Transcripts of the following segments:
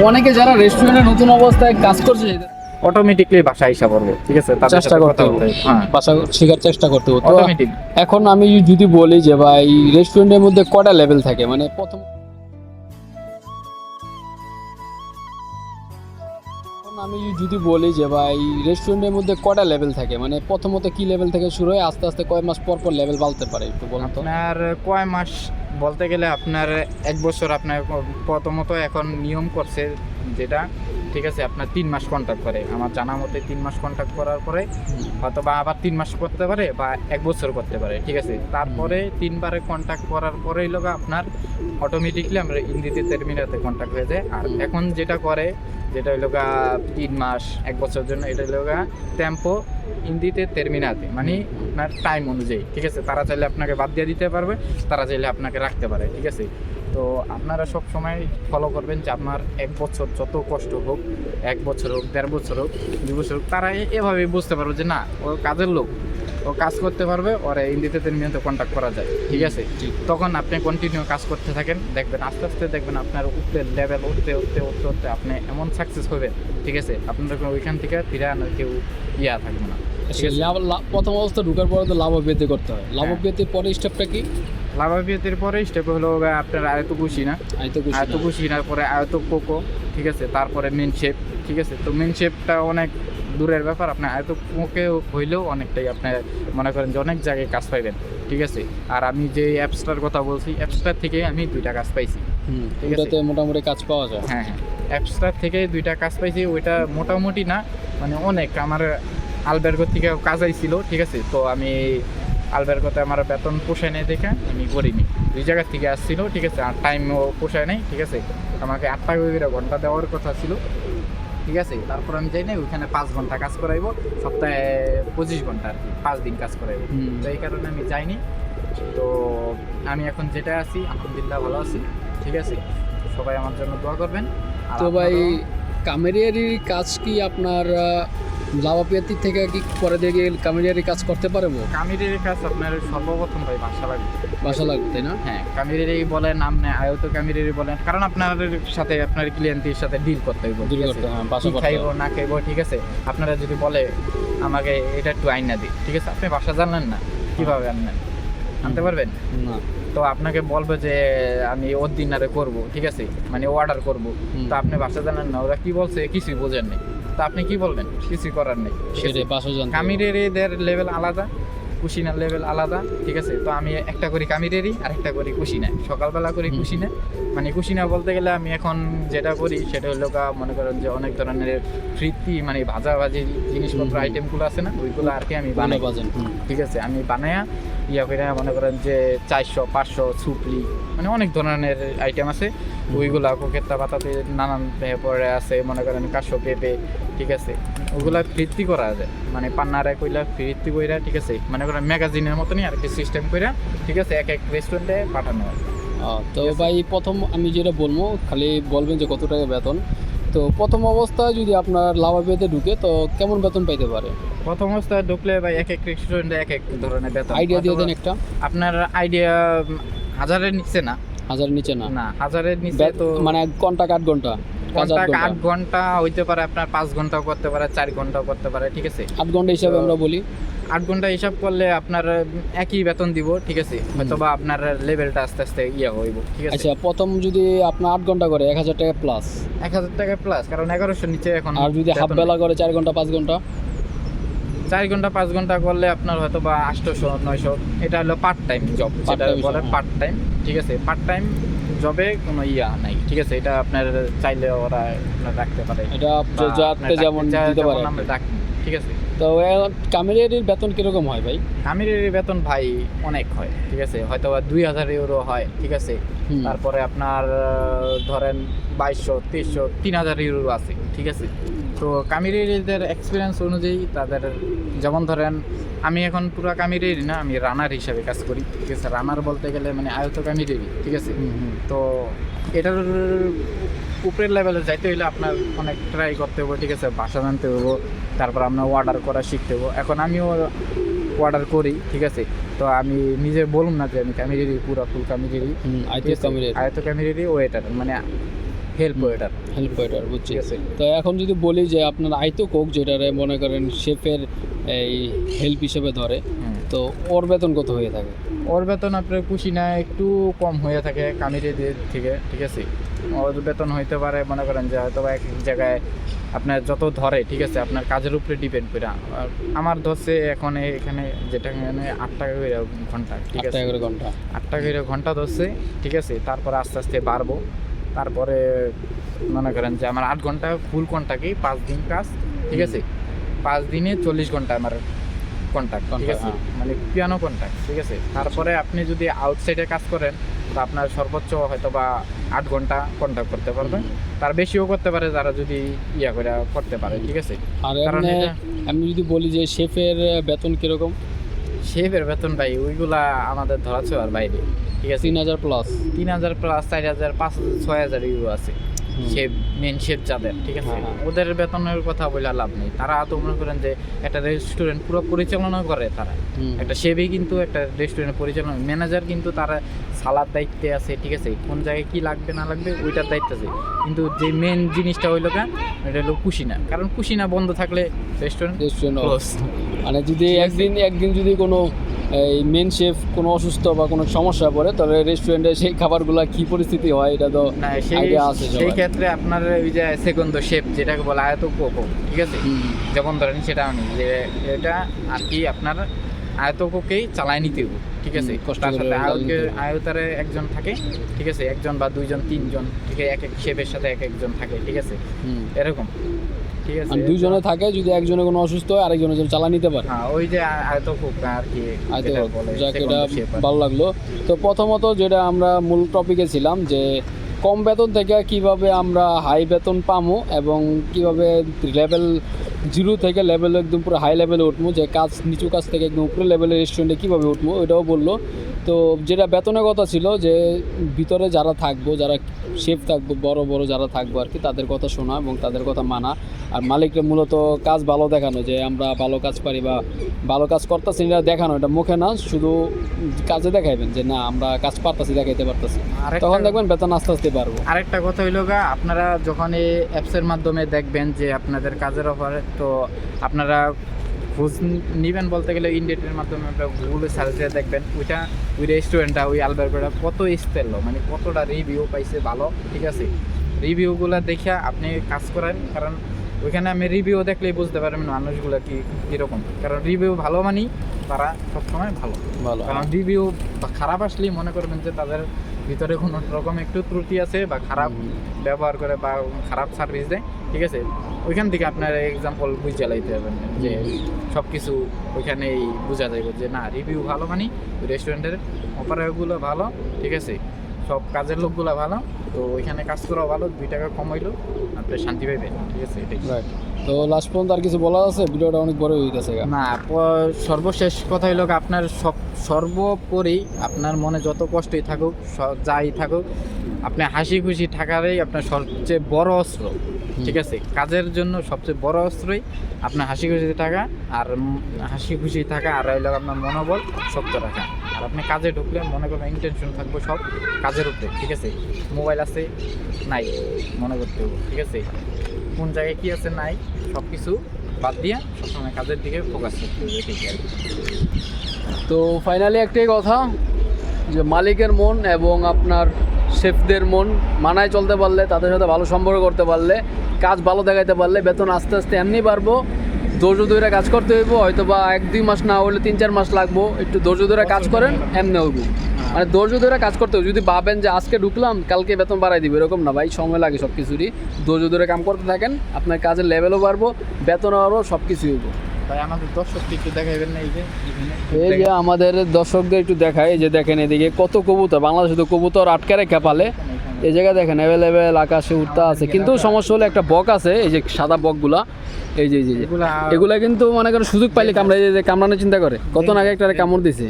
অনেকে যারা রেস্টুরেন্টে নতুন অবস্থায় কাজ করছে অটোমেটিকলি ভাষা হিসাব করবে ঠিক আছে? চেষ্টা করতে হবে। হ্যাঁ। ভাষা শেখার চেষ্টা করতে হবে। এখন আমি যদি বলি যে ভাই রেস্টুরেন্টের মধ্যে কটা লেভেল থাকে? মানে প্রথম আমি যদি বলি যে ভাই রেস্টুরেন্টের মধ্যে কটা লেভেল থাকে? মানে প্রথমত কি লেভেল থেকে শুরু হয়? আস্তে আস্তে কয় মাস পর পর লেভেল বাড়তে পারে একটু বলুন তো। আপনার কয় মাস বলতে গেলে আপনার এক বছর আপনার প্রথমত এখন নিয়ম করছে যেটা ঠিক আছে আপনার তিন মাস কন্ট্যাক্ট করে। আমার জানা মতে তিন মাস কন্ট্যাক্ট করার পরে হয়তো বা আবার তিন মাস করতে পারে বা এক বছর করতে পারে ঠিক আছে? তারপরে তিনবারে কন্ট্যাক্ট করার পরেই লোক আপনার অটোমেটিকলি আমরা ইন্দিতে টার্মিনাতে কন্ট্যাক্ট হয়ে যায়। আর এখন যেটা করে যেটা হইল গা তিন মাস এক বছরের জন্য এটা হইল গা টেম্পো ইন্দিতে টার্মিনাতে মানে আপনার টাইম অনুযায়ী ঠিক আছে? তারা চাইলে আপনাকে বাদ দিয়ে দিতে পারবে তারা চাইলে আপনাকে রাখতে পারে ঠিক আছে? তো আপনারা সব সময় ফলো করবেন যে আপনার এক বছর যত কষ্ট হোক এক বছর হোক দেড় বছর হোক দু বছর হোক তারা এভাবেই বুঝতে পারবে যে না ও কাজের লোক ও কাজ করতে পারবে ওর ইন্দিতে টার্মিনাতে কন্ট্যাক্ট করা যায় ঠিক আছে? তখন আপনি কন্টিনিউ কাজ করতে থাকেন দেখবেন আস্তে আস্তে দেখবেন আপনার উঠতে লেভেল উঠতে উঠতে উঠতে উঠতে আপনি এমন সাকসেস হবেন ঠিক আছে? আপনার ওইখান থেকে ফিরে আনার কেউ ইয়া থাকবে না প্রথম অবস্থা ঢুকার পরে তো লাভ বেতে করতে হয়। লাভ। বেতে পরে স্টেপটা কি? লাভাবিয়তের পরে স্টেপ হলো আপনার আয়ত কুশি না আমি তো খুশি আয়ত না। কুশিনার পরে আয়ত কোকো ঠিক আছে? তারপরে মেন শেপ ঠিক আছে? তো মেন শেপটা অনেক দূরের ব্যাপার। আপনার আয়ত কোকে হইলেও অনেকটাই আপনার মনে করেন যে অনেক জায়গায় কাজ পাইবেন ঠিক আছে? আর আমি যে অ্যাপসটার কথা বলছি অ্যাপসটার থেকে আমি দুইটা কাজ পাইছি ঠিক আছে। মোটামুটি কাজ পাওয়া যায়। হ্যাঁ হ্যাঁ। অ্যাপসটার থেকে দুইটা কাজ পাইছি ওইটা মোটামুটি না মানে অনেক। আমার আলবেরগো থেকে কাজ আইছিল ঠিক আছে? তো আমি আলবেরগোতে আমার বেতন পোষায় নেই দেখে আমি করিনি। দুই জায়গা থেকে আসছিল ঠিক আছে আর টাইমও পোষায় নেই ঠিক আছে। আমাকে আটটা করে ঘণ্টা দেওয়ার কথা ছিল ঠিক আছে। তারপর আমি যাই না ওইখানে পাঁচ ঘণ্টা কাজ করাইবো সপ্তাহে পঁচিশ ঘণ্টা আর কি পাঁচ দিন কাজ করাইবো। তো এই কারণে আমি যাইনি। তো আমি এখন যেটা আছি আলহামদুলিল্লাহ ভালো আছি ঠিক আছে। সবাই আমার জন্য দোয়া করবেন। তো ভাই কামেরিয়ারির কাজ কি আপনার লাভাপিয়াতির থেকে কি পরে দিয়ে কামেরিয়ারি কাজ করতে পারব? কামিরের কাজ আপনার সর্বপ্রথম ভাই ভাষা লাগবে বাসা লাগবে তাই না? হ্যাঁ কামিরেরই বলেন আপনি আয়ত কামিরেরই বলেন কারণ আপনার সাথে আপনার ক্লিয়েন্টের সাথে ডিল করতে হইব ডিল ঠিক করতে আছে? হ্যাঁ বাসা খাইবো হবে। না খাইবো ঠিক আছে? আপনারা যদি বলে আমাকে এটা একটু আইনা দিই ঠিক আছে? আপনি ভাষা জানলেন না কীভাবে আনলেন? আনতে পারবেন? না। তো আপনাকে বলবে যে আমি ওর দিনারে করব ঠিক আছে? মানে অর্ডার করব। তো আপনি ভাষা জানেন না ওরা কি বলছে কিছুই বোঝেন নেই। তো আপনি কি বলবেন? কিছুই করার নেই। হবে। কামিরেরিদের লেভেল আলাদা কুশিনার লেভেল আলাদা ঠিক আছে? তো আমি একটা করি কামিরেরি আর একটা করি কুশিনা সকালবেলা করি। কুশিনা মানে কুশিনা বলতে গেলে আমি এখন যেটা করি সেটা হলো গা মনে করেন যে অনেক ধরনের ফ্রিতি মানে ভাজা ভাজি জিনিসপত্র আইটেমগুলো আছে না ওইগুলো আর কি আমি বানাই। বাজেন ঠিক আছে? আমি বানায়া ইয়া করে মনে করেন যে চারশো পাঁচশো সুপলি মানে অনেক ধরনের আইটেম আছে। ওইগুলা কোকেত্তা পাতাতে নানান পরে আছে মনে করেন কাশো পেঁপে ঠিক আছে? ওগুলা ফ্রিতি করা যায়। মানে পান্নারে কইলা ফ্রিতি কইরা ঠিক আছে? মানে করেন ম্যাগাজিনের মতনই আর কি সিস্টেম কইরা ঠিক আছে? এক এক রেস্টুরেন্টে পাঠানো হয়। তো ভাই প্রথম আমি যেটা বলব খালি বলবেন যে কত টাকা বেতন। তো প্রথম অবস্থায় যদি আপনার লাভাপিয়াতে ঢুকে তো কেমন বেতন পাইতে পারে? প্রথম অবস্থায় ঢুকলে ভাই এক এক রেস্টুরেন্টে এক এক ধরনের বেতন। আইডিয়া দিয়ে দেন একটা। আপনার আইডিয়া হাজারের নিচে না। হাজারের নিচে না। না হাজারের নিচে তো মানে ঘণ্টা আট ঘণ্টা। কাজ আট ঘণ্টা হইতে পারে আপনার পাঁচ ঘন্টাও করতে পারে চার ঘন্টাও করতে পারে ঠিক আছে? আট ঘণ্টা হিসাবে আমরা বলি। আট ঘণ্টা হিসাব করলে আপনার একই বেতন দিব ঠিক আছে? হয়তো বা আপনার লেভেলটা আস্তে আস্তে ইয়ে হইব ঠিক আছে? আচ্ছা প্রথম যদি আপনার আট ঘণ্টা করে এক হাজার টাকা প্লাস এক হাজার টাকা প্লাস কারণ এগারোশোর নিচে এখন আর যদি হাফ বেলা করে চার ঘণ্টা পাঁচ ঘণ্টা? চার ঘণ্টা পাঁচ ঘণ্টা করলে আপনার হয়তো বা আটশোশো নয়শো এটা হলো পার্ট টাইম জব যেটা বলে হ্যাঁ। পার্ট টাইম ঠিক আছে? পার্ট টাইম জবে কোনো ইয়া নাই। ঠিক আছে এটা আপনার চাইলে ওরা আপনার রাখতে পারে। এটা যাতে যেমন দিতে পারে ঠিক আছে? তো কামেরিয়ারির বেতন কীরকম হয় ভাই? কামিরের বেতন ভাই অনেক হয় ঠিক আছে? হয়তো বা দুই হাজার ইউরো হয় ঠিক আছে? তারপরে আপনার ধরেন বাইশশো তেইশশো তিন হাজার ইউরো আছে ঠিক আছে? তো কামিরেরিদের এক্সপিরিয়েন্স অনুযায়ী তাদের যেমন ধরেন আমি এখন পুরো কামিরেরি না আমি রানার হিসাবে কাজ করি ঠিক আছে? রানার বলতে গেলে মানে আয়ত কামিরেরি ঠিক আছে। তো এটার উপরের লেভেলে যাইতে হইলে আপনার অনেক ট্রাই করতে হবে ঠিক আছে? ভাষা জানতে হব তারপর আপনার অর্ডার করা শিখতে হব এখন আমিও অর্ডার করি ঠিক আছে? তো আমি নিজে বলুন না যে আমি ক্যামেরি পুরো ফুল কামেরিয়ারি আয়ত ক্যামেরি ওয়েটার মানে হেল্প ওয়েটার হেল্প ওয়েটার বুঝছি। তো এখন যদি বলি যে আপনার আইতো কোক যেটারে মনে করেন শেফের এই হেল্প হিসেবে ধরে তো ওর বেতন কত হয়ে থাকে? ওর বেতন আপনার খুশি না একটু কম হয়ে থাকে কামিরের দিক থেকে ঠিক আছে? ওর বেতন হইতে পারে মনে করেন যে হয়তো এক জায়গায় আপনার যত ধরে ঠিক আছে? আপনার কাজের উপরে ডিপেন্ড করে আমার ধরছে এখন এখানে যেটা এখানে আট টাকা করে ঘণ্টা ঠিক আছে? টাকা করে ঘণ্টা। আট টাকা করে ঘণ্টা ধরছে ঠিক আছে? তারপর আস্তে আস্তে বাড়বো। তারপরে মনে করেন যে আমার আট ঘণ্টা ফুল কন্টাক্টই পাঁচ দিন কাজ ঠিক আছে? পাঁচ দিনে চল্লিশ ঘণ্টা আমার কন্ট্যাক্ট ঠিক আছে? হ্যাঁ। মানে পিয়ানো কন্ট্যাক্ট ঠিক আছে? তারপরে আপনি যদি আউটসাইডে কাজ করেন তো আপনার সর্বোচ্চ হয়তো বা আট ঘণ্টা কন্ট্যাক্ট করতে পারবেন তার বেশিও করতে পারে যারা যদি ইয়া করে করতে পারে ঠিক আছে? আর আমি যদি বলি যে শেফের বেতন কীরকম? শেফের বেতন ভাই ওইগুলা আমাদের ধরা ছোঁয়ার বাইরে। ঠিক আছে? তিন হাজার প্লাস তিন হাজার প্লাস চার হাজার পাঁচ হাজার ছয় হাজার ইউরো আছে। শেফ মেন শেফ যাদের ঠিক আছে? হ্যাঁ, হ্যাঁ। ওদের বেতনের কথা বলে লাভ নেই। তারা তো মনে করেন যে একটা রেস্টুরেন্ট পুরো পরিচালনা করে তারা। একটা শেফই কিন্তু একটা রেস্টুরেন্ট পরিচালনা ম্যানেজার কিন্তু তারা সালাদ দায়িত্বে আছে ঠিক আছে? কোন জায়গায় কি লাগবে না লাগবে ওইটার দায়িত্ব আছে। কিন্তু যে মেন জিনিসটা হইল কেন? এটা হলো কুশিনা। কারণ কুশিনা বন্ধ থাকলে রেস্টুরেন্ট রেস্টুরেন্ট মানে যদি একদিন একদিন যদি কোনো এই মেন শেফ কোনো অসুস্থ বা কোনো সমস্যা পড়ে তাহলে রেস্টুরেন্টে সেই খাবারগুলা কি পরিস্থিতি হয় এটা তো সেই আছে সেই ক্ষেত্রে আপনার ওই যে সেকন্দ শেফ যেটাকে বলা আয়ত কোকো ঠিক আছে। যেমন ধরেন সেটা আমি যে এটা আর কি আপনার আয়তককেই চালায় নিতে হবে ঠিক আছে? হুম, কষ্ট তার সাথে আয়তকে আয়তারে একজন থাকে ঠিক আছে? একজন বা দুইজন তিনজন ঠিক আছে? এক এক শেপের সাথে এক একজন থাকে ঠিক আছে। এরকম। ঠিক আছে দুইজনে থাকে যদি একজনে কোনো অসুস্থ হয় আরেকজনের জন্য চালা নিতে পারে। হ্যাঁ ওই যে আয়তকক আর কি যাক এটা। ভালো লাগল। তো প্রথমত যেটা আমরা মূল টপিকে ছিলাম যে কম বেতন থেকে কীভাবে আমরা হাই বেতন পামো এবং কীভাবে লেভেল জিরো থেকে লেভেল একদম পুরো হাই লেভেলে উঠবো যে কাজ নিচু কাজ থেকে একদম উপরে লেভেলের রেস্টুরেন্টে কীভাবে উঠবো ওইটাও বলল। তো যেটা বেতনের কথা ছিল যে ভিতরে যারা থাকব যারা শেফ থাকব বড় বড় যারা থাকব আর কি তাদের কথা শোনা এবং তাদের কথা মানা। আর মালিকরা মূলত কাজ ভালো দেখানো যে আমরা ভালো কাজ পারি বা ভালো কাজ করতেছি এটা দেখানো এটা মুখে না শুধু কাজে দেখাইবেন যে না আমরা কাজ পারতাছি দেখাইতে পারতাছি। তখন দেখবেন বেতন আস্তে আস্তে পারব আরেকটা কথা হইল গা আপনারা যখন এই অ্যাপসের মাধ্যমে দেখবেন যে আপনাদের কাজের অফারে তো আপনারা খোঁজ নিবেন বলতে গেলে ইন্ডিয়াটের মাধ্যমে আপনারা গুগলে সার্চ দিয়ে দেখবেন। ওইটা ওই রেস্টুরেন্টটা ওই আলবারগোটা কত স্পেল মানে কতটা রিভিউ পাইছে ভালো ঠিক আছে? রিভিউগুলো দেখে আপনি কাজ করেন কারণ ওইখানে আমি রিভিউ দেখলেই বুঝতে পারবেন মানুষগুলো কি কীরকম। কারণ রিভিউ ভালো মানি তারা সবসময় ভালো। ভালো কারণ রিভিউ খারাপ আসলেই মনে করবেন যে তাদের ভিতরে কোনো রকম একটু ত্রুটি আছে বা খারাপ ব্যবহার করে বা খারাপ সার্ভিস দেয় ঠিক আছে? ওইখান থেকে আপনার এক্সাম্পল বুঝে লাইতে পারবেন যে সব কিছু ওইখানেই বোঝা যাবে যে না রিভিউ ভালো মানে রেস্টুরেন্টের অপারেটরগুলো ভালো ঠিক আছে? সব কাজের লোকগুলো ভালো তো ওইখানে কাজ করা ভালো দুই টাকা কম হইল আপনি শান্তি পাইবেন ঠিক আছে? এটাই। তো লাস্ট পর্যন্ত আর কিছু বলা আছে? ভিডিওটা অনেক বড় হয়ে গেছে না সর্বশেষ কথা হইল গিয়ে আপনার সব সর্বোপরি আপনার মনে যত কষ্টই থাকুক যাই থাকুক আপনি হাসি খুশি থাকারই আপনার সবচেয়ে বড় অস্ত্র ঠিক আছে? কাজের জন্য সবচেয়ে বড় অস্ত্রই আপনার হাসি খুশি থাকা আর হাসি খুশি থাকা আর হইল আপনার মনোবল শক্ত রাখা। আর আপনি কাজে ঢুকলে মনে করবেন ইন্টেনশন থাকবে সব কাজের উপরে ঠিক আছে? মোবাইল আছে নাই মনে করতে হবে ঠিক আছে? কোন জায়গায় কি আছে, নাই সব কিছু বাদ দিয়া সবসময় কাজের দিকে ফোকাস করতে এটাই আর তো ফাইনালি একটাই কথা, যে মালিকের মন এবং আপনার শেফদের মন মানায় চলতে পারলে, তাদের সাথে ভালো সম্পর্ক করতে পারলে, কাজ ভালো দেখাইতে পারলে, বেতন আস্তে আস্তে এমনি বাড়বো, ধৈর্য ধরে কাজ করতে হইব হয়তো বা এক দুই মাস না হলে তিন চার মাস লাগবো, একটু ধৈর্য ধরে কাজ করেন, এমনি হইব। মানে ধৈর্য ধরে কাজ করতে হবে যদি ভাবেন যে আজকে ঢুকলাম কালকে বেতন বাড়াই দিবে এরকম না ভাই সময় লাগে সব কিছুরই ধৈর্য ধরে কাম করতে থাকেন আপনার কাজের লেভেলও বাড়বো বেতনও বাড়বো সব কিছুই হব তাই আমাদের দর্শককে একটু দেখাইবেন না এই যে এখানে? এই যে আমাদের দর্শকদের একটু দেখায় যে দেখেন এদিকে কত কবুতর বাংলাদেশে তো কবুতর আটকে রেখে পালে। এই জায়গায় দেখেন অ্যাভেলেবেল আকাশে উঠতে আছে। কিন্তু সমস্যা হলো একটা বক আছে এই যে সাদা বকগুলা এই যে এই যে। এগুলা কিন্তু মনে করেন সুযোগ পাইলে কামড়ে এই যে কামড়ানোর চিন্তা করে। কত আগে একটা কামড় দিছে।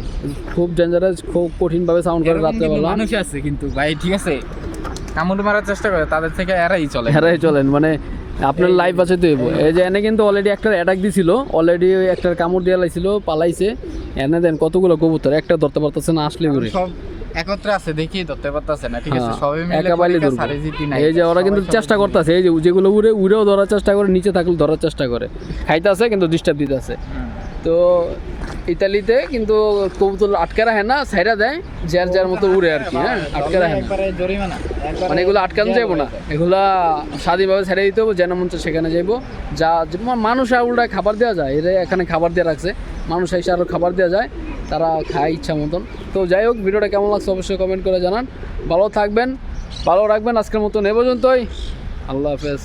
খুব ডেঞ্জারাস খুব কঠিন ভাবে সাউন্ড করে এরকম রাত্রে কিন্তু বেলা মানুষ আছে কিন্তু ভাই ঠিক আছে? কামড় মারার চেষ্টা করে তাদের থেকে এরাই চলে। এরাই চলেন মানে আপনার লাইফ আছে তো এবো। এই যে এনে কিন্তু অলরেডি একটা অ্যাটাক দিছিল অলরেডি একটা কামড় দিয়ে লাইছিল পালাইছে। এনে দেন কতগুলো কবুতর একটা ধরতে পারতেছে না আসলে ঘুরে। সব একত্রে আছে দেখি ধরতে পারতেছে না ঠিক আছে? হ্যাঁ, সবাই মিলে একা পাইলে কলিকা জিতি নাই এই যে ওরা কিন্তু চেষ্টা। করতেছে এই যে যেগুলো উড়ে উড়েও ধরার চেষ্টা করে নিচে থাকলে ধরার চেষ্টা করে। খাইতেছে কিন্তু ডিস্টার্ব দিতেছে। তো ইতালিতে কিন্তু কবুতর আটকে রাখে না সাইরা দেয় যার যার মতো উড়ে আর কি হ্যাঁ? আটকে রাখে না। মানে এগুলো আটকানো যাব না। এগুলা স্বাধীনভাবে ছেড়ে দিতে হবে যেন মন সেখানে যাইবো। যা মানুষ উল্টায় খাবার দেওয়া যায় এরা এখানে খাবার দিয়ে রাখছে। মানুষ এসে আরও খাবার দেওয়া যায়। তারা খায় ইচ্ছা মতন। তো যাই হোক, ভিডিওটা কেমন লাগছে অবশ্যই কমেন্ট করে জানান। ভালো থাকবেন, ভালো রাখবেন। আজকের মতন এ পর্যন্তই। আল্লাহ হাফেজ।